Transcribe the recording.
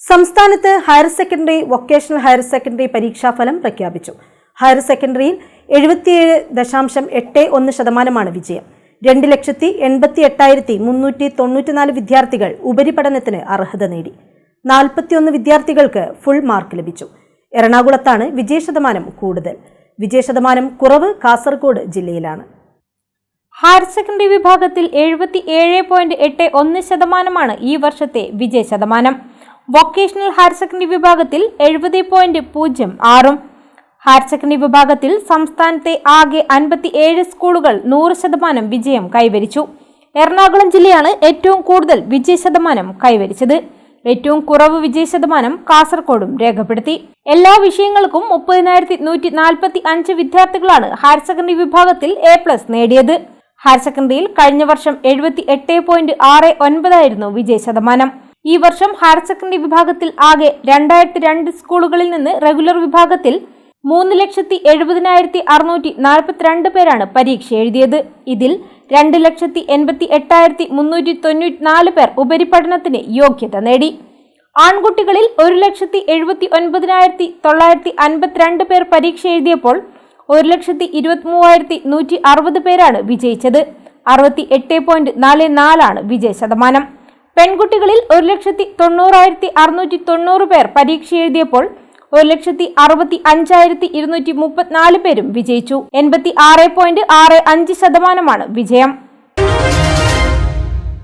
സംസ്ഥാനത്ത് higher secondary vocational higher secondary പരീക്ഷാഫലം പ്രഖ്യാപിച്ചു. ഹയർ സെക്കൻഡറിയിൽ എഴുപത്തിയേഴ് ദശാംശം എട്ട് ഒന്ന് ശതമാനമാണ് വിജയം. രണ്ട് ലക്ഷത്തി എൺപത്തി എട്ടായിരത്തി മുന്നൂറ്റി തൊണ്ണൂറ്റിനാല് വിദ്യാർത്ഥികൾ ഉപരിപഠനത്തിന് അർഹത നേടി. നാൽപ്പത്തിയൊന്ന് വിദ്യാർത്ഥികൾക്ക് ഫുൾ മാർക്ക് ലഭിച്ചു. എറണാകുളത്താണ് വിജയശതമാനം കൂടുതൽ. വിജയശതമാനം കുറവ് കാസർഗോഡ് ജില്ലയിലാണ്. ഹയർ സെക്കൻഡറി വിഭാഗത്തിൽ എഴുപത്തി ഏഴ് പോയിന്റ് എട്ട് ഒന്ന് ശതമാനമാണ് ഈ വർഷത്തെ വിജയ ശതമാനം. വൊക്കേഷണൽ ഹയർ സെക്കൻഡറി വിഭാഗത്തിൽ എഴുപത് പോയിന്റ് പൂജ്യം ആറും. ഹയർ സെക്കൻഡറി വിഭാഗത്തിൽ സംസ്ഥാനത്തെ ആകെ അൻപത്തി ഏഴ് സ്കൂളുകൾ നൂറ് ശതമാനം വിജയം കൈവരിച്ചു. എറണാകുളം ജില്ലയാണ് ഏറ്റവും കൂടുതൽ വിജയ ശതമാനം കൈവരിച്ചത്. ഏറ്റവും കുറവ് വിജയ ശതമാനം കാസർഗോഡും രേഖപ്പെടുത്തി. എല്ലാ വിഷയങ്ങൾക്കും മുപ്പതിനായിരത്തി നൂറ്റി നാൽപ്പത്തി അഞ്ച് വിദ്യാർത്ഥികളാണ് ഹയർ സെക്കൻഡറി വിഭാഗത്തിൽ എ പ്ലസ് നേടിയത്. ഹയർ സെക്കൻഡറിയിൽ കഴിഞ്ഞ വർഷം എഴുപത്തി എട്ട് പോയിന്റ് ആറ് ഒൻപതായിരുന്നു വിജയ ശതമാനം. ഈ വർഷം ഹയർ സെക്കൻഡറി വിഭാഗത്തിൽ ആകെ രണ്ടായിരത്തി രണ്ട് സ്കൂളുകളിൽ നിന്ന് റെഗുലർ വിഭാഗത്തിൽ മൂന്ന് ലക്ഷത്തി എഴുപതിനായിരത്തി അറുന്നൂറ്റി നാൽപ്പത്തിരണ്ട് പേരാണ് പരീക്ഷ എഴുതിയത്. ഇതിൽ രണ്ട് ലക്ഷത്തി എൺപത്തി എട്ടായിരത്തി മുന്നൂറ്റി തൊണ്ണൂറ്റി നാല് പേർ ഉപരിപഠനത്തിന് യോഗ്യത നേടി. ആൺകുട്ടികളിൽ ഒരു ലക്ഷത്തി എഴുപത്തി ഒൻപതിനായിരത്തി തൊള്ളായിരത്തി അൻപത്തിരണ്ട് പേർ പരീക്ഷ എഴുതിയപ്പോൾ ഒരു ലക്ഷത്തി ഇരുപത്തി മൂവായിരത്തി നൂറ്റി അറുപത് പേരാണ് വിജയിച്ചത്. അറുപത്തി എട്ട് പോയിന്റ് നാല് നാലാണ് വിജയ ശതമാനം. പെൺകുട്ടികളിൽ ഒരു ലക്ഷത്തി തൊണ്ണൂറായിരത്തി അറുന്നൂറ്റി തൊണ്ണൂറ് പേർ പരീക്ഷ എഴുതിയപ്പോൾ ഒരു ലക്ഷത്തി അറുപത്തി അഞ്ചായിരത്തി ഇരുന്നൂറ്റി മുപ്പത്തിനാല് പേരും വിജയിച്ചു. എൺപത്തി ആറ് പോയിന്റ് ആറ് അഞ്ച് ശതമാനമാണ് വിജയം.